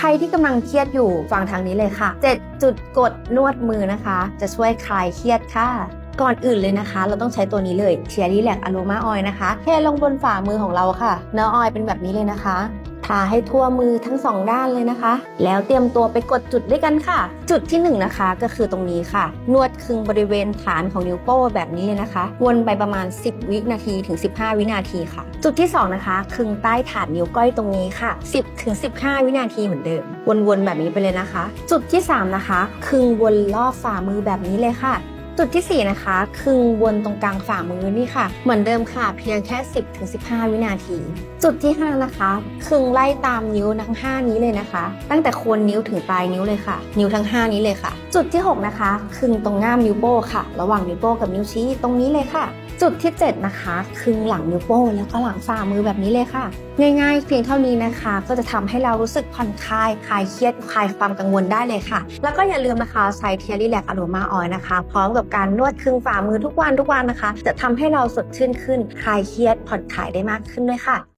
ใครที่กำลังเครียดอยู่ฟังทางนี้เลยค่ะ 7 จุดกดนวดมือนะคะ จะช่วยคลายเครียดค่ะก่อนอื่นเลยนะคะ เราต้องใช้ตัวนี้เลยเทียรี่แลกอะโรมาออยนะคะเทลงบนฝ่ามือของเราค่ะ เนื้อออยเป็นแบบนี้เลยนะคะ ทาให้ทั่วมือทั้งสองด้านเลยนะคะ แล้วเตรียมตัวไปกดจุดด้วยกันค่ะ จุดที่1นงนะคะก็คือตรงนี้ค่ะ นวดคลึงบริเวณฐานของนิ้วโป้แบบนี้เลยนะคะ วนไปประมาณ 10 วินาทีถึง 15 วินาทีค่ะ จุดที่ 2 นะคะคลึงใต้ฐานนิ้วก้อยตรงนี้ค่ะ 10ถึง15 วินาทีเหมือนเดิม วนๆแบบนี้ไปเลยนะคะ จุดที่ 3 นะคะคลึงวนรอบฝ่ามือแบบนี้เลยค่ะ จุดที่ 4 นะคะคลึงวนตรงกลางฝ่ามือนี่ค่ะ เหมือนเดิมค่ะ เพียงแค่ 10ถึง15 วินาที จุดที่ 5 นะคะคึงไล่ตามนิ้วทั้ง 5 นี้เลยนะคะ ตั้งแต่โคนนิ้วถึงปลายนิ้วเลยค่ะ นิ้วทั้ง 5 นี้เลยค่ะ จุดที่ 6 นะคะคึงตรงง่ามนิ้วโป้ค่ะ ระหว่างนิ้วโป้กับนิ้วชี้ตรงนี้เลยค่ะ จุดที่ 7 นะคะคึงหลังนิ้วโป้แล้วก็หลังฝ่ามือแบบนี้เลยค่ะ ง่ายๆ เพียงเท่านี้นะคะ ก็จะทำให้เรารู้สึกผ่อนคลายคลายเครียดคลายความกังวลได้เลยค่ะ แล้วก็อย่าลืมนะคะใช้เทียรี่แลกอะโรมาออยนะคะ พร้อมกับการนวดคลึงฝ่ามือทุกวันทุกวันนะคะ จะทำให้เราสดชื่นขึ้น คลายเครียดผ่อนคลายได้มากขึ้นด้วยค่ะ